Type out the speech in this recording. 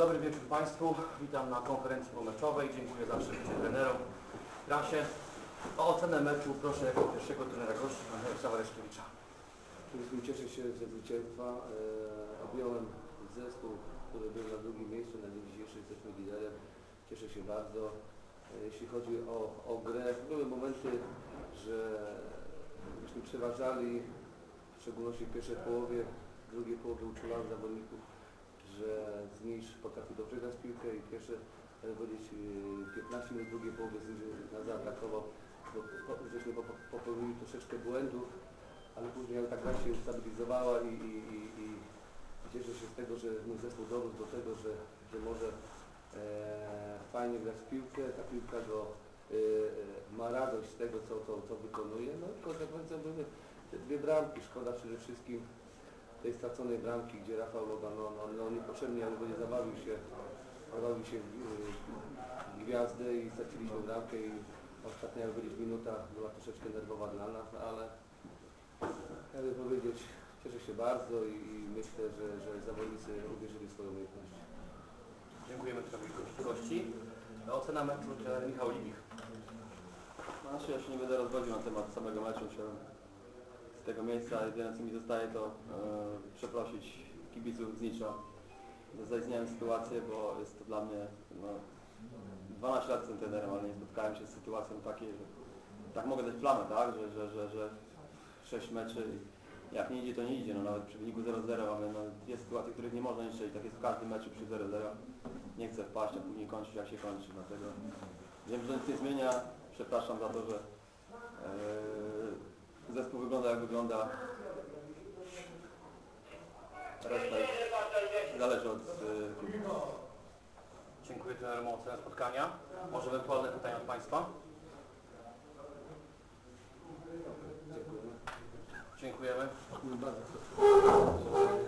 Dobry wieczór Państwu. Witam na konferencji pomeczowej. Dziękuję za przybycie trenerom. Krasie. O ocenę meczu proszę jako pierwszego trenera gości, pana Jarosława Reszkiewicza. Przede wszystkim cieszę się ze zwycięstwa. E, objąłem zespół, który był na drugim miejscu, na dzień dzisiejszy jesteśmy liderem. Cieszę się bardzo. E, jeśli chodzi o, o grę, były momenty, że myśmy przeważali, w szczególności w pierwszej połowie, w drugiej połowie uczulałem zawodników, że Znisz potrafi dobrze grać piłkę i pierwsze, jak powiedzieć, e, 15 minut drugiej połowy nas zaatakował, bo żeśmy po- popełnili troszeczkę błędów, ale później jak ta gra się ustabilizowała i, i, i, i cieszę się z tego, że mój zespół dorósł do tego, że, że może e, fajnie grać w piłkę, ta piłka go e, e, ma radość z tego, co, co, co wykonuje. No i konsekwencją były te dwie bramki. Szkoda przede wszystkim tej straconej bramki, gdzie Rafał Logan no, no, no niepotrzebnie, ale nie zabawił się, zabawił się w gwiazdę i straciliśmy bramkę i ostatnia jak byliśmy minuta była troszeczkę nerwowa dla nas, no ale jakby powiedzieć, cieszę się bardzo i, i myślę, że, że zawodnicy uwierzyli w swoją umiejętność. Dziękujemy trenerowi gości. Ocena meczu trener Michał Libich. Znaczy ja się nie będę rozwodził na temat samego meczu. Chciałem z tego miejsca jedyne co mi zostaje to e, przeprosić kibiców z Nicza za zaistniałą sytuację, bo jest to dla mnie no, 12 lat jestem trenerem, ale nie spotkałem się z sytuacją takiej, że tak mogę dać plamę, tak? Że, że, że, że 6 meczy jak nie idzie to nie idzie, no nawet przy wyniku 0-0 mamy no, dwie sytuacje, których nie można strzelić, tak jest w każdym meczu przy 0-0. Nie chcę wpaść, a później kończyć jak się kończy, dlatego wiem, że nic nie zmienia, przepraszam za to, że Eee, Zespół wygląda jak wygląda. Reszta zależy od klubu. Dziękuję trenerom ocenę spotkania. Może ewentualne pytania od Państwa? Dziękujemy. Bardzo.